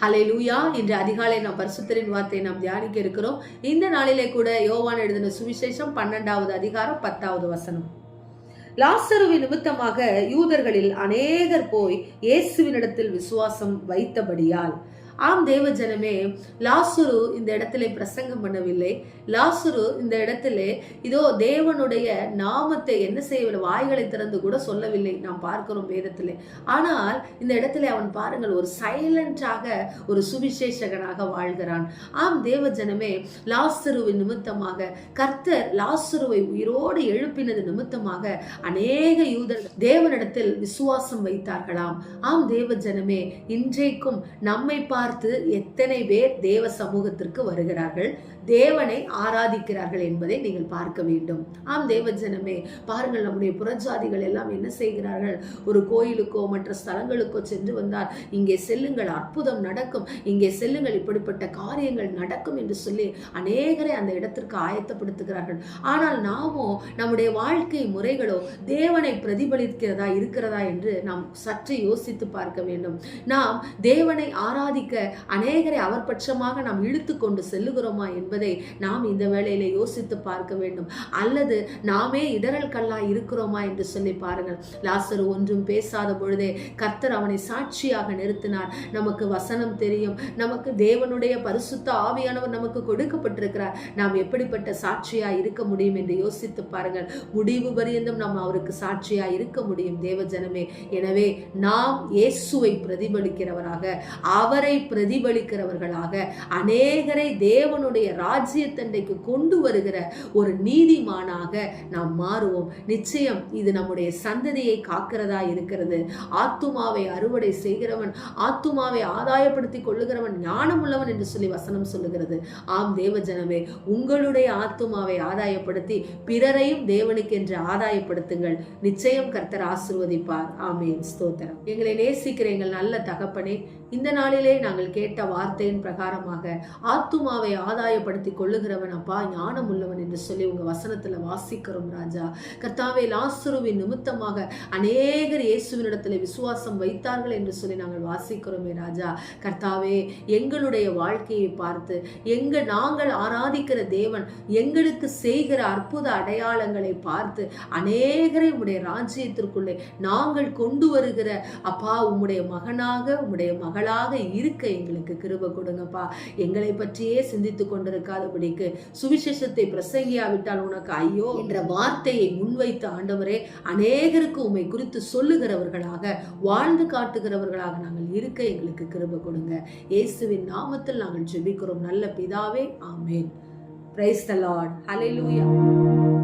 ஹலே லூயா இன்று அதிகாலை நாம் பரிசுத்தரின் வார்த்தையை நாம் தியானிக்க இருக்கிறோம். இந்த நாளிலே கூட யோவான் எழுதின சுவிசேஷம் பன்னெண்டாவது அதிகாரம் பத்தாவது வசனம். லாசருவின் நிமித்தமாக யூதர்களில் அநேகர் போய் இயேசுவினிடத்தில் விசுவாசம் வைத்தபடியால் ஆம் தேவ ஜனமே லாசுரு இந்த இடத்துல பிரசங்கம் பண்ணவில்லை. லாசுரு இந்த இடத்துல இதோ தேவனுடைய நாமத்தை என்ன செய்யவில்லை வாய்களை திறந்து கூட சொல்லவில்லை. நாம் பார்க்கிறோம் வேதத்தில். ஆனால் இந்த இடத்துல அவன் பாருங்கள் ஒரு சைலண்டாக ஒரு சுவிசேஷகனாக வாழ்கிறான். ஆம் தேவ ஜனமே லாசுருவின் நிமித்தமாக கர்த்தர் லாசுருவை உயிரோடு எழுப்பினது நிமித்தமாக அநேக யூதர்கள் தேவனிடத்தில் விசுவாசம் வைத்தார்களாம். ஆம் தேவ ஜனமே இன்றைக்கும் நம்மை பார்த்து பார்த்து எத்தனை பேர் தேவ சமூகத்திற்கு வருகிறார்கள் தேவனை ஆராதிக்கிறார்கள் என்பதை நீங்கள் பார்க்க வேண்டும். ஆம் தேவ ஜனமே பாருங்கள் நம்முடைய புறஜாதிகள் எல்லாம் என்ன செய்கிறார்கள்? ஒரு கோயிலுக்கோ மற்ற ஸ்தலங்களுக்கோ சென்று வந்தால் இங்கே செல்லுங்கள் அற்புதம் நடக்கும் இங்கே செல்லுங்கள் இப்படிப்பட்ட காரியங்கள் நடக்கும் என்று சொல்லி அநேகரை அந்த இடத்திற்கு ஆயத்தப்படுத்துகிறார்கள். ஆனால் நாமோ நம்முடைய வாழ்க்கை முறைகளோ தேவனை பிரதிபலிக்கிறதா இருக்கிறதா என்று நாம் சற்று யோசித்து பார்க்க வேண்டும். நாம் தேவனை ஆராதிக்க அநேகரை அவர் பட்சமாக நாம் இழுத்து கொண்டு செல்லுகிறோமா என்பதை நாம் இந்த வேளையில யோசித்து பார்க்க வேண்டும். அல்லது நாமே இடரல் கல்லா இருக்கிறோமா என்று சொல்லி பாருங்கள். லாசரு ஒன்றும் பேசாத பொழுதே கர்த்தர் அவனை சாட்சியாக நிறுத்தினார். நமக்கு வசனம் தெரியும். நமக்கு தேவனுடைய பரிசுத்த ஆவியானவர் நமக்கு கொடுக்கப்பட்டிருக்கிறார். நாம் எப்படிப்பட்ட சாட்சியா இருக்க முடியும் என்று யோசித்து பாருங்கள். முடிவு பரியந்தம் நாம் அவருக்கு சாட்சியா இருக்க முடியும் தேவ ஜனமே. எனவே நாம் இயேசுவை பிரதிபலிக்கிறவராக அவரை பிரதிபலிக்கிறவர்களாக அநேகரை தேவனுடைய ராஜ்யத்தண்டைக்கு கொண்டு வருகிற ஒரு நீதிமானாக நாம் மாறுவோம். நிச்சயம் இது நம்முடைய சந்ததியை காக்கிறதா இருக்கிறது. ஆத்துமாவை அறுவடை செய்கிறவன் ஆத்துமாவை ஆதாயப்படுத்தி கொள்ளுகிறவன் ஞானம் உள்ளவன் என்று சொல்லி வசனம் சொல்லுகிறது. ஆம் தேவஜனமே உங்களுடைய ஆத்துமாவை ஆதாயப்படுத்தி பிறரையும் தேவனுக்கென்று ஆதாயப்படுத்துங்கள். நிச்சயம் கர்த்தர் ஆசிர்வதிப்பார். ஆமேன். ஸ்தோத்திரம். எங்களை நேசிக்கிற எங்கள் நல்ல தகப்பனே இந்த நாளிலே நாங்கள் கேட்ட வார்த்தையின் பிரகாரமாக ஆத்துமாவை ஆதாயப்படுத்தி கொள்ளுகிறவன் அப்பா ஞானம் உள்ளவன் என்று சொல்லி உங்க வசனத்துல வாசிக்கிறோம் ராஜா. கர்த்தாவே லாசுருவின் நிமித்தமாக அநேகர் இயேசுவினிடத்தில் விசுவாசம் வைத்தார்கள் என்று சொல்லி நாங்கள் வாசிக்கிறோமே ராஜா. கர்த்தாவே எங்களுடைய வாழ்க்கையை பார்த்து எங்க நாங்கள் ஆராதிக்கிற தேவன் எங்களுக்கு செய்கிற அற்புத அடையாளங்களை பார்த்து அநேகரை உடைய ராஜ்யத்திற்குள்ளே நாங்கள் கொண்டு வருகிற அப்பா உம்முடைய மகனாக உம்முடைய மகளாக இருக்க எங்களுக்கு கிருப கொடுங்கப்பா. எங்களை பற்றியே சிந்தித்து கொண்டிருக்காதபடிக்கு சுவிசேஷத்தை பிரசங்கியாவிட்டால் உனக்கு ஐயோ என்ற வார்த்தையை முன்வைத்த ஆண்டவரே அநேகருக்கு உண்மை குறித்து சொல்லுகிறவர்களாக வாழ்ந்து காட்டுகிறவர்களாக நாங்கள் இருக்க எங்களுக்கு கிருப கொடுங்க. இயேசுவின் நாமத்தில் நாங்கள் ஜெபிக்கிறோம். நல்ல பிதாவே amen. Praise the Lord hallelujah